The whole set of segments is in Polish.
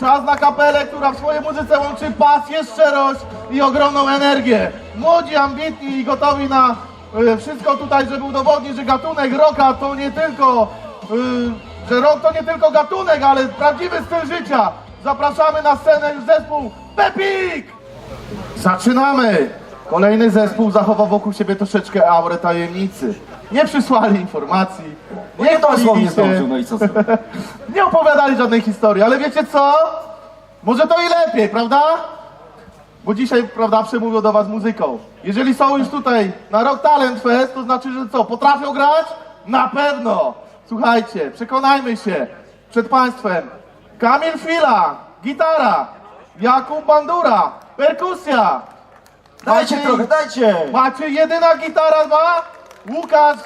Czas na kapelę, która w swojej muzyce łączy pasję, szczerość i ogromną energię. Młodzi, ambitni i gotowi na y, wszystko tutaj, żeby udowodnić, że gatunek rocka to nie tylko, y, że rock to nie tylko gatunek, ale prawdziwy styl życia. Zapraszamy na scenę już zespół Pepik! Zaczynamy! Kolejny zespół zachował wokół siebie troszeczkę aurę tajemnicy. Nie przysłali informacji. Nie dosłownie chwalili się. zdążył, no i co? Nie opowiadali żadnej historii, ale wiecie co? Może to i lepiej, prawda? Bo dzisiaj, prawda, przemówią do was muzyką. Jeżeli są już tutaj na Rock Talent Fest, to znaczy, że co, potrafią grać? Na pewno! Słuchajcie, przekonajmy się przed państwem. Kamil Fila, gitara. Jakub Bandura, perkusja. Dajcie Maciej- trochę, dajcie! Macie jedyna gitara dwa, Łukasz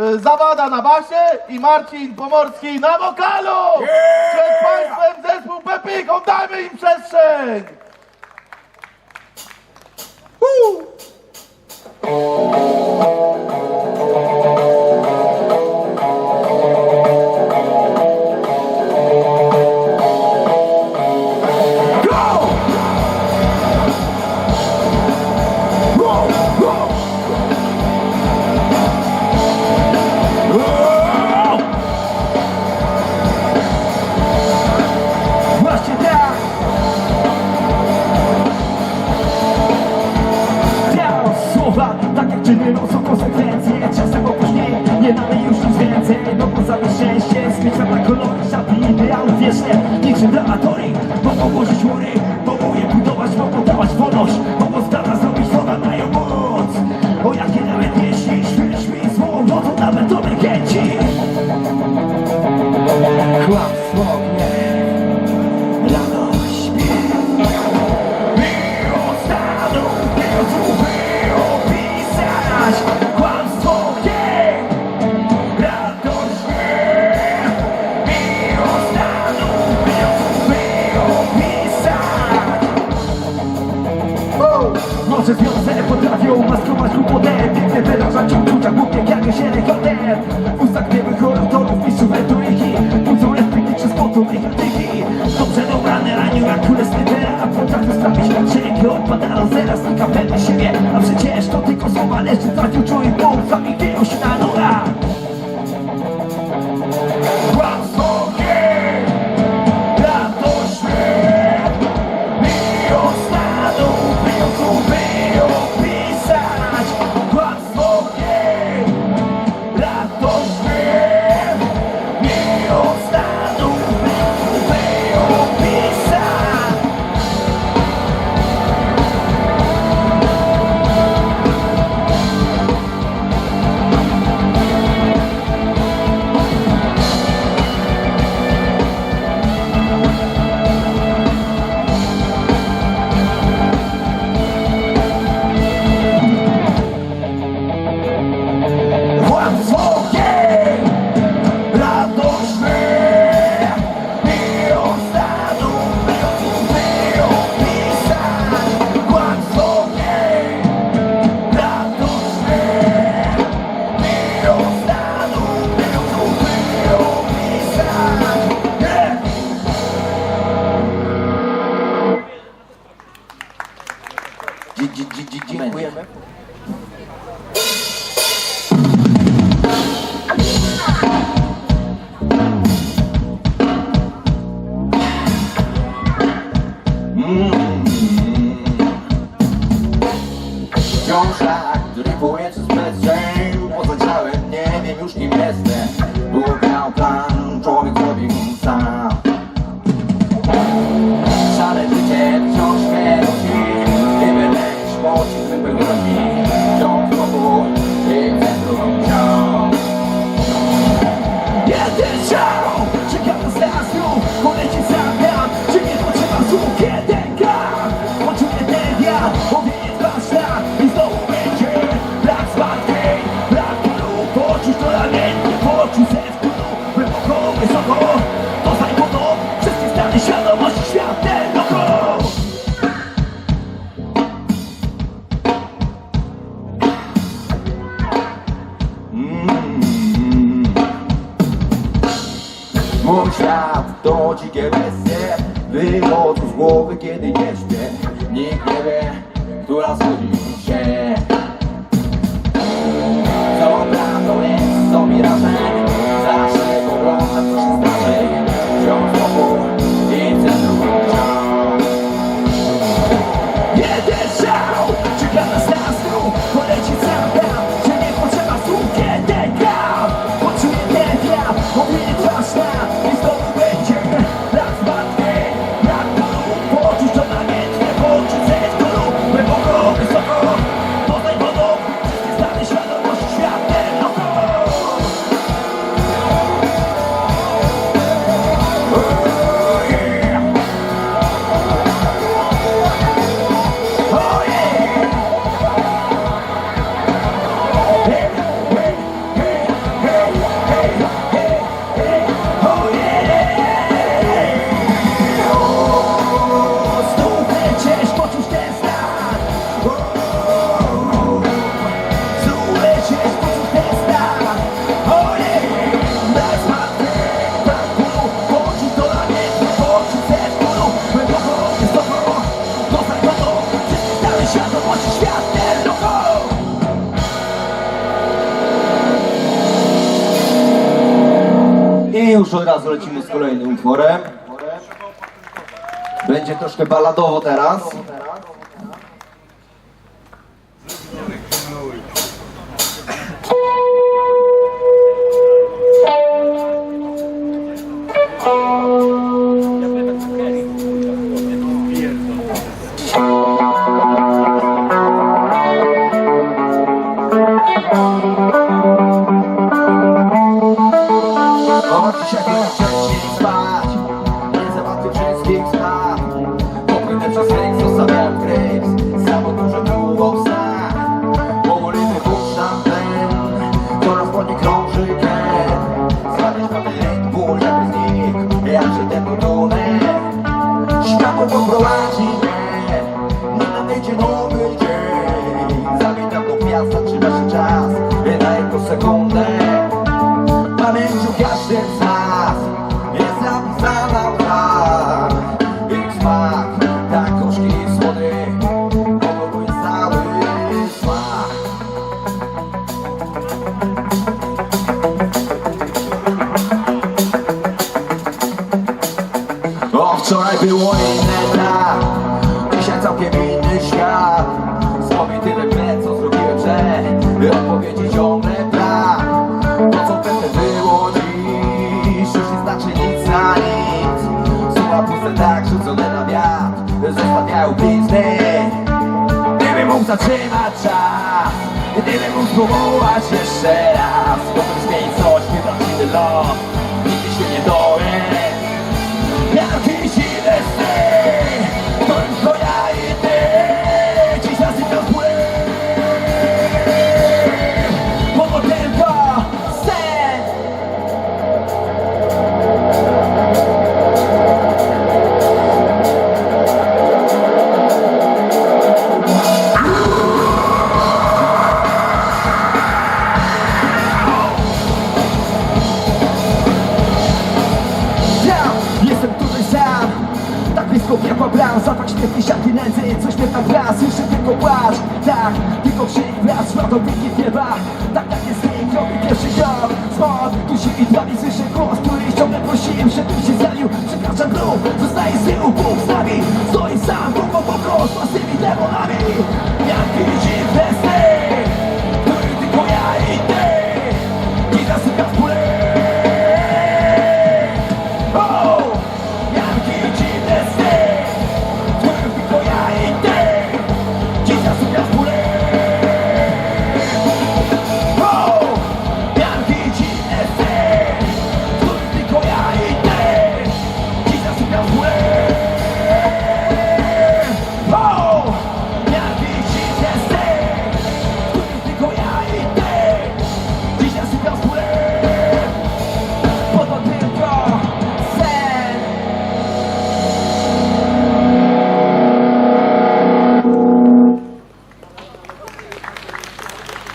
y, Zawada na basie i Marcin Pomorski na wokalu! Przed Państwem zespół Pepik, oddajmy im przestrzeń! Czyny, no są konsekwencje Czasem opóźnienie, nie mamy już nic więcej. No bo za szczęście, zmienia na kolory Szatni ideały wieczne, niczym laboratorii Mogą włożyć mury, mogą je budować Mogą dawać wolność, mogą z zrobić Woda mają moc. O jakie nawet jeśli śmiesz mi zło No nawet to kręci Kłamstwo przecież to tylko słowa, lecz trafił lecimy z kolejnym utworem. Będzie troszkę baladowo teraz. mi krąży krew Zamiast Red Bull, żeby znik Ja przy tym ten świat. Złowi tyle mnie, co zrobiłem, że Odpowiedzi ciągle brak. To co wtedy było dziś? Już nie znaczy nic na nic. Słowa puste tak rzucone na wiatr Zostawiają blizny. Gdybym mógł zatrzymać czas Gdybym mógł spróbować jeszcze raz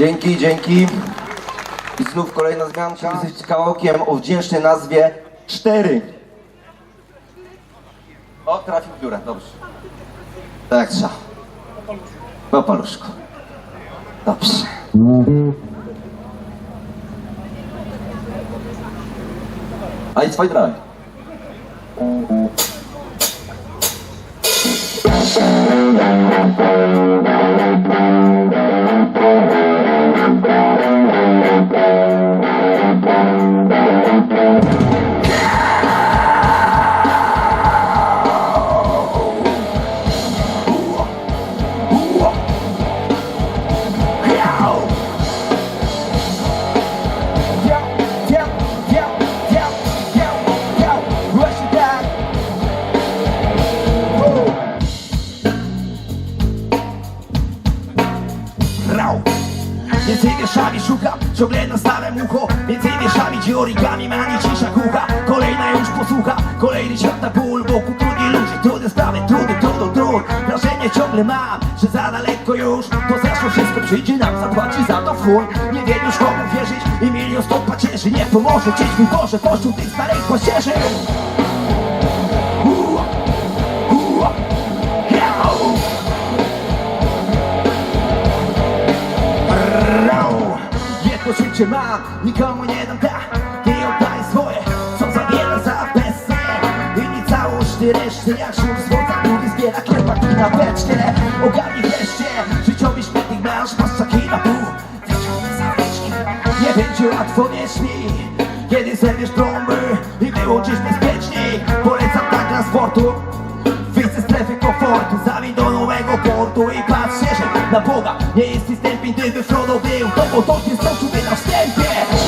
Dzięki, dzięki. I znów kolejna zmianka z kawałkiem o wdzięcznej nazwie 4. O, trafił w biurę, dobrze. Tak trzeba. Po paluszku. Dobrze. A i twój drogi. Mam, że za daleko już To zaszło wszystko przyjdzie nam, zapłaci za to chuj Nie wiem już komu wierzyć i milion stąd pacierzy Nie pomoże gdzieś mój Boże, pośród tych starych. Rau. Jedno życie mam, nikomu nie dam tak Ty oddaj swoje, co zabiera za bestie Inni całość, ty reszty jak szum z na beczkę Ogarnij wreszcie, życiowy śmietnik masz Masaki na pół, Nie będzie łatwo, wierz mi Kiedy zerwiesz trąby i wyłączysz bezpieczniej Polecam tak dla sportu. Wyjdź strefy komfortu, zamień do nowego portu I patrz szczerze na Boga Nie jest występny, gdyby Frodo był. To bo to jest to na wstępie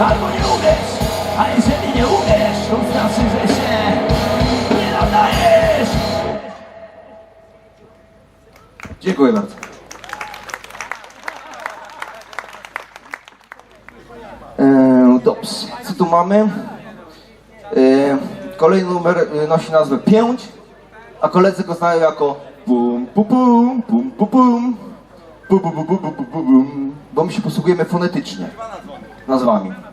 albo nie umiesz A jeżeli nie umiesz, to znaczy, że się Nie nadajesz Dziękuję bardzo. Dobrze, co tu mamy? Eee, kolejny numer e, nosi nazwę 5, a koledzy go znają jako pum pum pum pum pum pum pum pum pum pum pum pum pum bo my się posługujemy fonetycznie nazwami.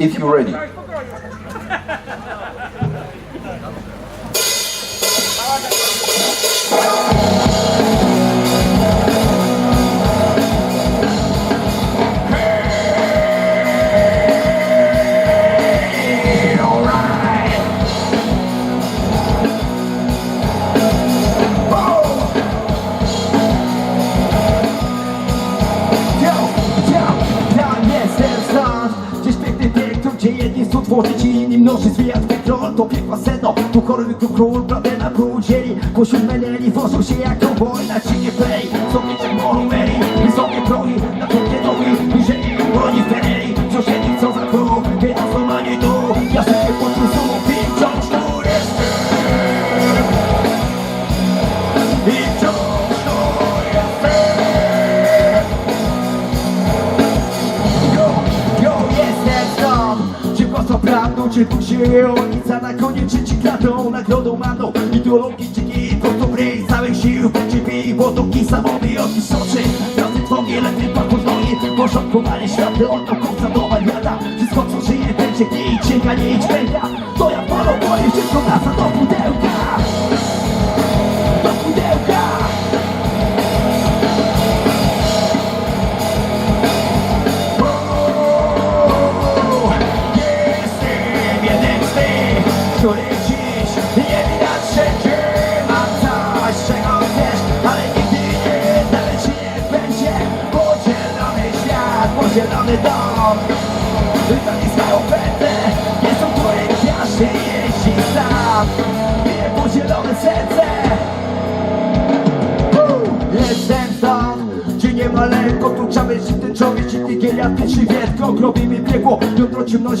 If you're ready. Kukul, problema, kul dzieli Kusił meneli, woszą się jak kowboj na czy tu się Onica na koniec, czy ci klatą Nagrodą maną, ideologii dziki Prosto w ryj, całych sił Będzie bij, bo to kisamowy od soczy. Drodzy twoje, lepiej pan pod nogi Porządkowanie światy od końca do wariata Wszystko co żyje, będzie gnij Księga nie idź pęka To jak polo boję, wszystko wraca do pudełka De nós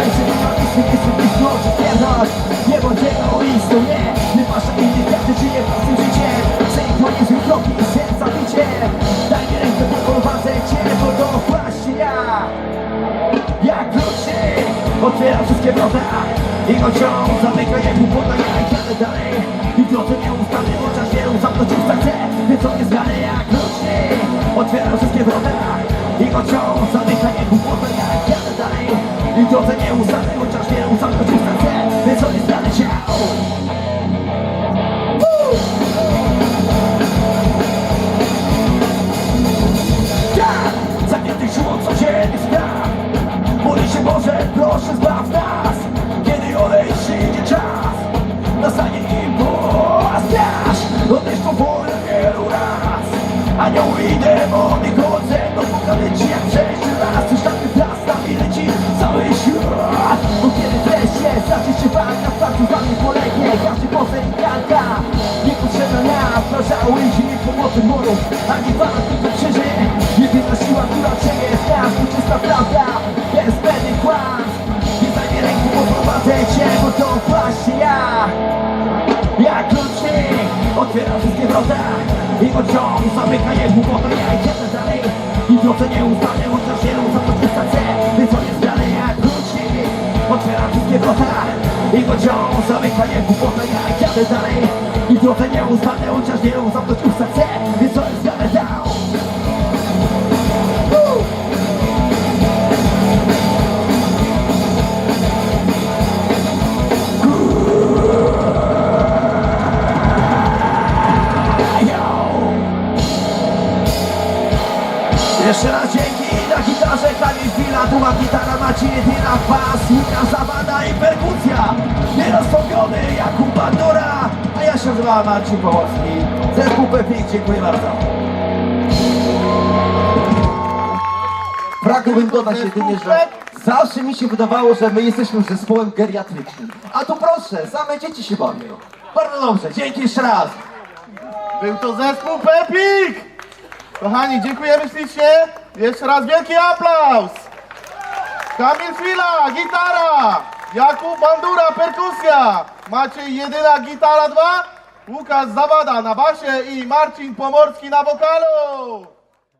Się nie ma oczy twierdność Nie bądź egoistą, nie Nie masz innych karty, żyje własnym życiem Synchronizuj zły kroki i serca bicie Daj mi rękę, poprowadzę cię Bo to właśnie ja Jak kluczyk Otwieram wszystkie wrota I ociąg zamyka jak głupota Ja jadę dalej I drodze nieustanny oczach wielu zamknąć usta chcę Więc on jest znany jak kluczyk Otwieram wszystkie wrota I ociąg znany ciao Tak, zagiętych siłą codziennych spraw Mówi się Boże, proszę zbaw nas. Kiedy przyjdzie czas Nastanie impuls straż Odejść po wolę wielu raz. Anioły i demony chodzę No pokażę mnie polegnie każdy pozew i kalka Niepotrzebna nam Prażały i nie pomocy murów Ani walk tylko krzyży Jedyna siła, która ciebie jest nas To czysta prawda, jest pewien kłamstw. Nie daj mi ręku, poprowadzę cię Bo to właśnie ja. Jak kluczyk Otwieram wszystkie wrota. I pociąg zamyka je głupota Ja idę dalej. I w drodze nie ustanę Chociaż wielu za to wystacę Więc on jest dalej jak kluczyk Otwieram wszystkie wrota I pociąg zamyka je głupota Ja idę dalej. I w drodze nie ustanę Chociaż wielu za to wystacę Więc on jest dalej down! Jeszcze raz dzięki na gitarze Kamil Chwila, druga gitara Maciej Jedyna, bas, Łukasz Zawada i perkusja nazywa Marcin Połowski. Zespół Pepik, dziękuję bardzo. Pragnąłbym dodać jedynie, że zawsze mi się wydawało, że my jesteśmy zespołem geriatrycznym. A tu proszę, same dzieci się bawią. Bardzo dobrze, dzięki jeszcze raz. Był to zespół Pepik! Kochani, dziękujemy ślicznie. Jeszcze raz wielki aplauz. Kamil Fila, gitara. Jakub Bandura, perkusja. Maciej Jedyna, gitara 2. Łukasz Zawada na basie i Marcin Pomorski na wokalu.